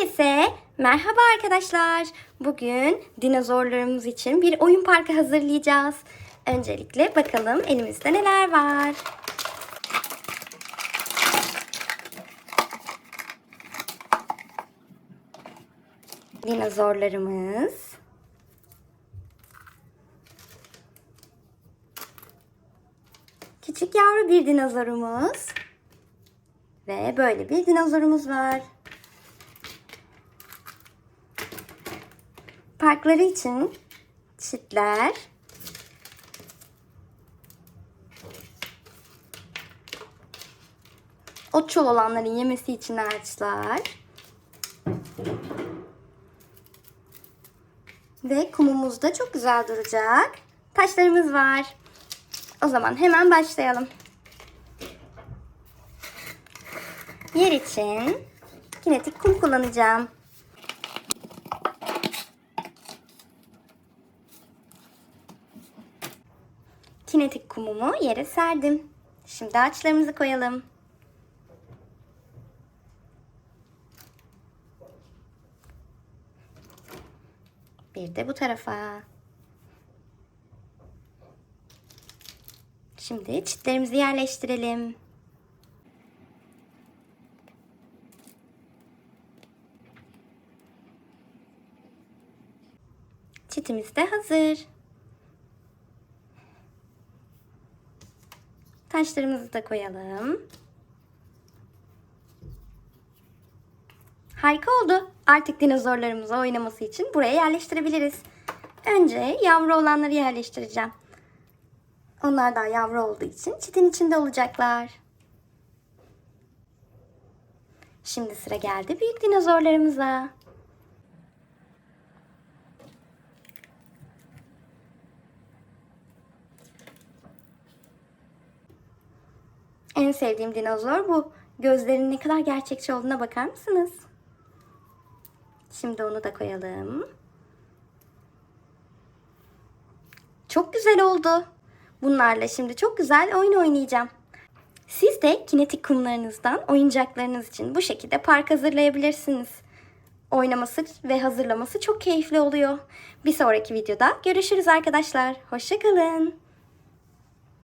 Herkese merhaba arkadaşlar. Bugün dinozorlarımız için bir oyun parkı hazırlayacağız. Öncelikle bakalım elimizde neler var. Dinozorlarımız. Küçük yavru bir dinozorumuz. Ve böyle bir dinozorumuz var. Parkları için çitler. Otçul olanların yemesi için ağaçlar. Ve kumumuz da çok güzel duracak. Taşlarımız var. O zaman hemen başlayalım. Yer için kinetik kum kullanacağım. Kinetik kumumu yere serdim. Şimdi ağaçlarımızı koyalım. Bir de bu tarafa. Şimdi çitlerimizi yerleştirelim. Çitimiz de hazır. Taşlarımızı da koyalım. Harika oldu. Artık dinozorlarımızı oynaması için buraya yerleştirebiliriz. Önce yavru olanları yerleştireceğim. Onlar daha yavru olduğu için çitin içinde olacaklar. Şimdi sıra geldi büyük dinozorlarımıza. En sevdiğim dinozor bu. Gözlerinin ne kadar gerçekçi olduğuna bakar mısınız? Şimdi onu da koyalım. Çok güzel oldu. Bunlarla şimdi çok güzel oyun oynayacağım. Siz de kinetik kumlarınızdan oyuncaklarınız için bu şekilde park hazırlayabilirsiniz. Oynaması ve hazırlaması çok keyifli oluyor. Bir sonraki videoda görüşürüz arkadaşlar. Hoşçakalın.